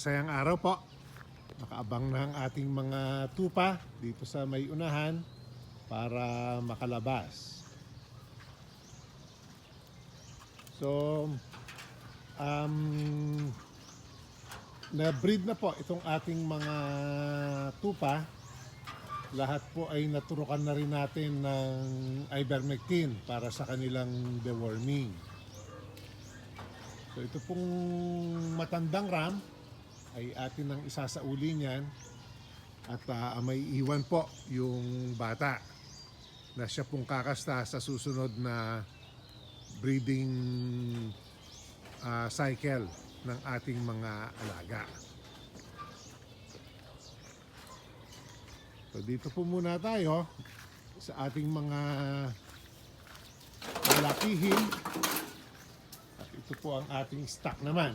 masayang araw po. Nakaabang na ang ating mga tupa dito sa may unahan para makalabas. So, um, na-breed na po itong ating mga tupa. Lahat po ay naturukan na rin natin ng ivermectin para sa kanilang deworming. So ito pong matandang ram ay atin ang isasauli niyan at ah, may iwan po yung bata na siya pong kakasta sa susunod na breeding ah, cycle ng ating mga alaga. So dito po muna tayo sa ating mga malakihin at ito po ang ating stock naman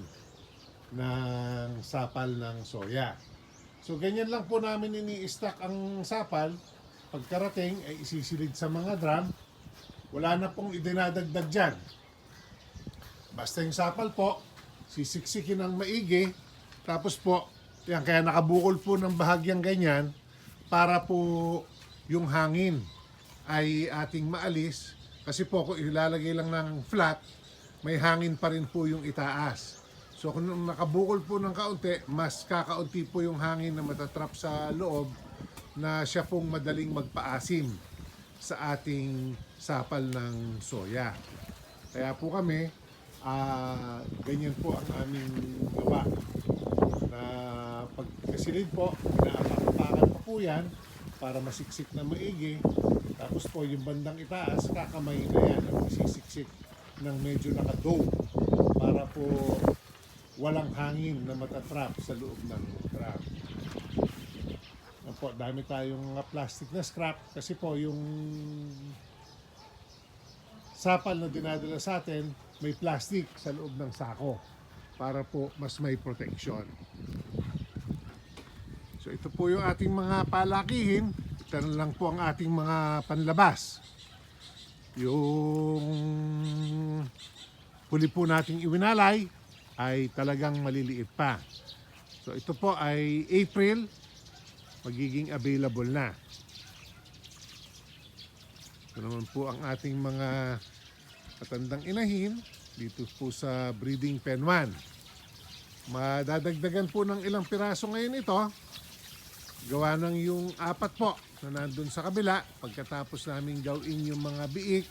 ng sapal ng soya. So ganyan lang po namin ini-stock ang sapal. Pagkarating ay isisilid sa mga drum. Wala na pong idinadagdag dyan. Basta yung sapal po, sisiksikin ng maigi. Tapos po, yan, kaya nakabukol po ng bahagyang ganyan para po yung hangin ay ating maalis. Kasi po kung ilalagay lang ng flat, may hangin pa rin po yung itaas. So kung nakabukol po ng kaunti, mas kakaunti po yung hangin na matatrap sa loob na siya pong madaling magpaasim sa ating sapal ng soya. Kaya po kami, ah, ganyan po ang aming gawa. Na pagkasilid po, inaapak-apakan pa po yan para masiksik na maigi. Tapos po yung bandang itaas, kakamay na yan ang isisiksik ng medyo nakadome para po walang hangin na matatrap sa loob ng trap. Yan po, dami tayong plastic na scrap kasi po yung sapal na dinadala sa atin may plastic sa loob ng sako para po mas may protection. So ito po yung ating mga palakihin. Ito lang po ang ating mga panlabas. Yung huli po nating iwinalay ay talagang maliliit pa. So ito po ay April, magiging available na. Ito naman po ang ating mga matandang inahin dito po sa breeding pen 1. Madadagdagan po ng ilang piraso ngayon ito. Gawa ng yung apat po na nandun sa kabila. Pagkatapos namin gawin yung mga biik,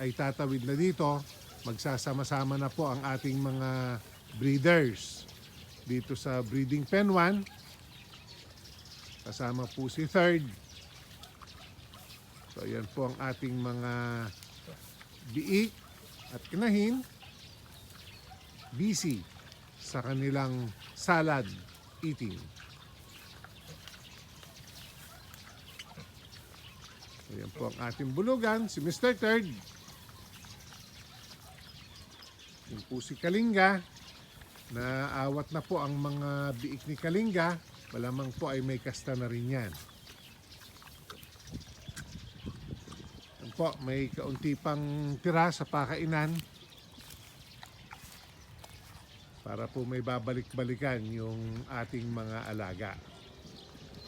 ay tatawid na dito. Magsasama-sama na po ang ating mga breeders dito sa breeding pen 1. Kasama po si third. So yan po ang ating mga biik at kinahin busy sa kanilang salad eating. Ayan po ang ating bulugan, si Mr. Third. Yung po si Kalinga, na awat na po ang mga biik ni Kalinga, malamang po ay may kasta na rin yan. Yan po, may kaunti pang tira sa pakainan para po may babalik-balikan yung ating mga alaga.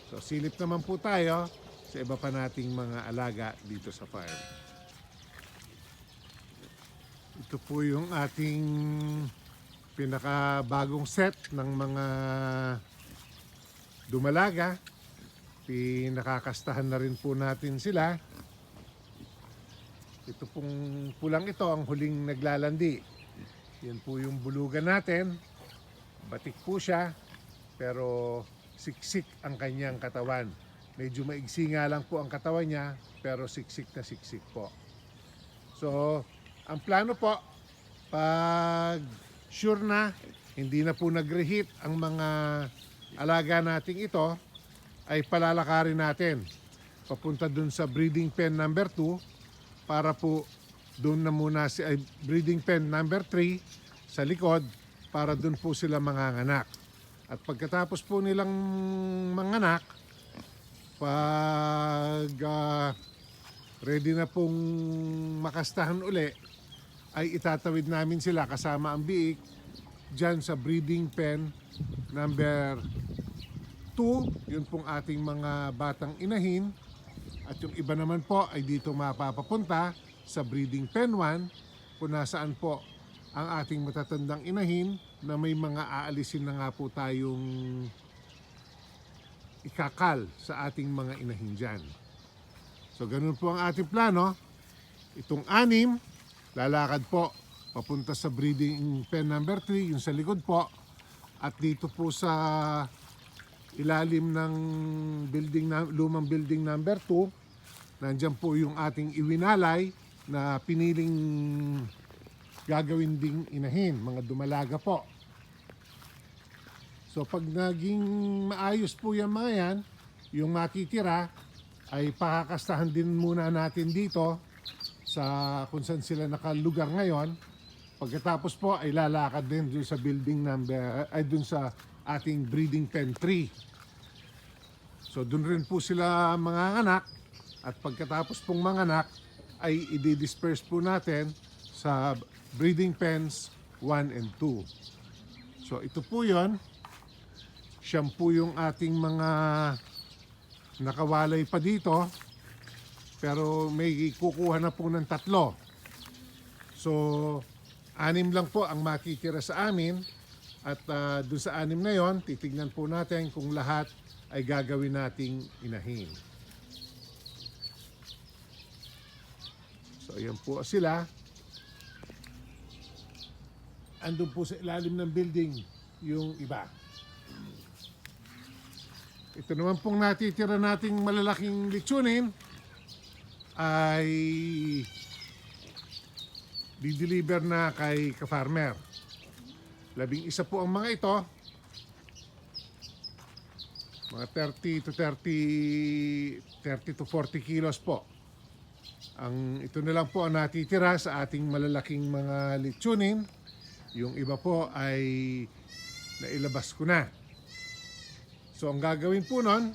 So silip naman po tayo sa iba pa nating mga alaga dito sa farm. Ito po yung ating pinakabagong set ng mga dumalaga. Pinakakastahan na rin po natin sila. Ito pong pulang ito ang huling naglalandi. Yan po yung bulugan natin. Batik po siya, pero siksik ang kanyang katawan. Medyo maigsi nga lang po ang katawan niya, pero siksik na siksik po. So, ang plano po, pag sure na, hindi na po nag-reheat ang mga alaga nating ito, ay palalakarin natin papunta dun sa breeding pen number 2 para po doon na muna si ay, breeding pen number 3 sa likod para doon po sila manganganak. At pagkatapos po nilang manganak, pag ah, ready na pong makastahan uli, ay itatawid namin sila kasama ang biik dyan sa breeding pen number 2. Yun pong ating mga batang inahin. At yung iba naman po ay dito mapapapunta sa breeding pen 1 kung nasaan po ang ating matatandang inahin na may mga aalisin na nga po tayong ikakal sa ating mga inahin dyan. So ganun po ang ating plano. Itong anim, lalakad po papunta sa breeding pen number 3, yung sa likod po. At dito po sa ilalim ng building na, lumang building number 2, nandyan po yung ating iwinalay na piniling gagawin ding inahin, mga dumalaga po. So pag naging maayos po yan mga yan, yung matitira ay pakakastahan din muna natin dito sa kung saan sila nakalugar ngayon. Pagkatapos po ay lalakad din dun sa building number, ay dun sa ating breeding pen 3. So dun rin po sila mga anak at pagkatapos pong mga anak ay i-disperse po natin sa breeding pens 1 and 2. So ito po yon Siyam po yung ating mga nakawalay pa dito. Pero may kukuha na po ng tatlo. So, anim lang po ang makikira sa amin. At uh, dun sa anim na yon, titignan po natin kung lahat ay gagawin nating inahin. So, ayan po sila. Andun po sa ilalim ng building yung iba. Ito naman pong natitira nating malalaking litsunin ay di-deliver na kay ka-farmer. Labing isa po ang mga ito. Mga 30 to 30 30 to 40 kilos po. Ang ito na lang po ang natitira sa ating malalaking mga litsunin. Yung iba po ay nailabas ko na. So ang gagawin po nun,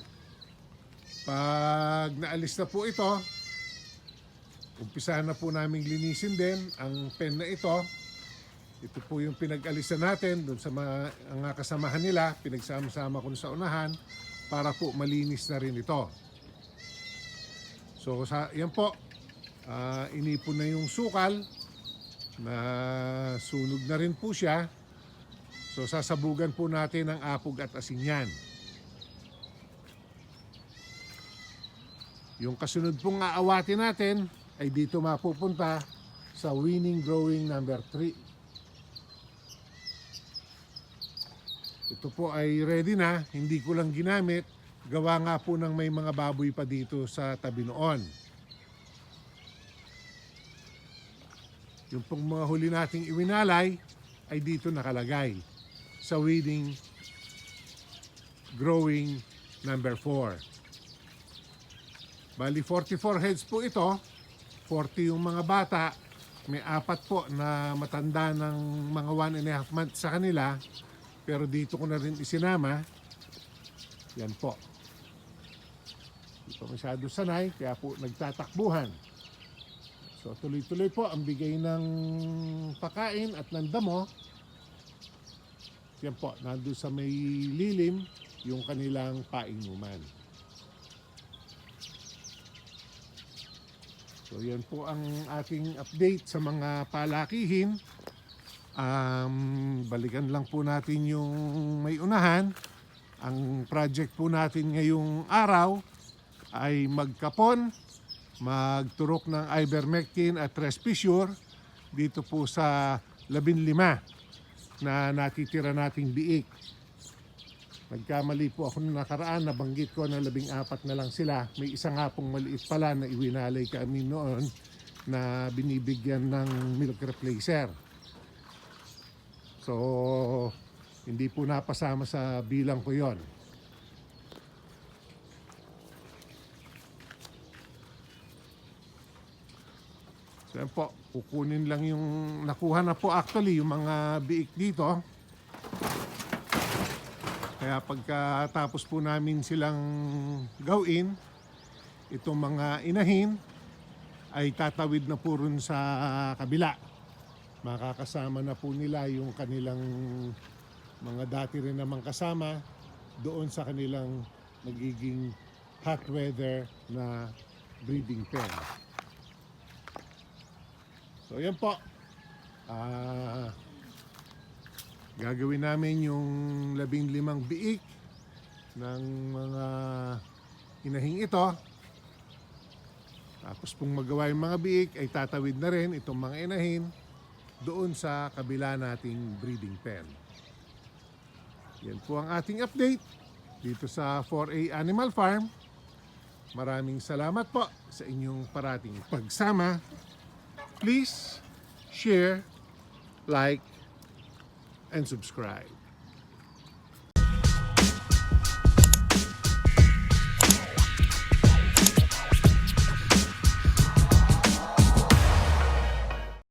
pag naalis na po ito, umpisahan na po namin linisin din ang pen na ito. Ito po yung pinag-alisan natin doon sa mga, mga kasamahan nila, pinagsama-sama ko sa unahan para po malinis na rin ito. So sa, yan po, Ah, inipon na yung sukal na sunog na rin po siya. So sasabugan po natin ang apog at asin yan. Yung kasunod pong aawatin natin ay dito mapupunta sa winning growing number 3. Ito po ay ready na, hindi ko lang ginamit. Gawa nga po ng may mga baboy pa dito sa tabi noon. Yung pong mga huli nating iwinalay ay dito nakalagay sa weeding growing number 4. Bali 44 heads po ito, 40 yung mga bata, may apat po na matanda ng mga 1 and a half months sa kanila, pero dito ko na rin isinama. Yan po. Hindi pa masyado sanay, kaya po nagtatakbuhan. So tuloy-tuloy po ang bigay ng pakain at ng damo. Yan po, nandun sa may lilim yung kanilang painuman. So yan po ang ating update sa mga palakihin. Um, balikan lang po natin yung may unahan. Ang project po natin ngayong araw ay magkapon magturok ng ivermectin at Respissure dito po sa 15 na natitira nating biik. Nagkamali po ako nung nakaraan, nabanggit ko na labing apat na lang sila. May isa nga pong maliit pala na iwinalay kami noon na binibigyan ng milk replacer. So, hindi po napasama sa bilang ko yon. So po, kukunin lang yung nakuha na po actually yung mga biik dito. Kaya pagkatapos po namin silang gawin, itong mga inahin ay tatawid na po rin sa kabila. makakasama na po nila yung kanilang mga dati rin namang kasama doon sa kanilang magiging hot weather na breeding pen. So yan po. Ah gagawin namin yung labing limang biik ng mga inahing ito. Tapos kung magawa yung mga biik ay tatawid na rin itong mga inahin doon sa kabila nating breeding pen. Yan po ang ating update dito sa 4A Animal Farm. Maraming salamat po sa inyong parating pagsama. Please share, like, and subscribe.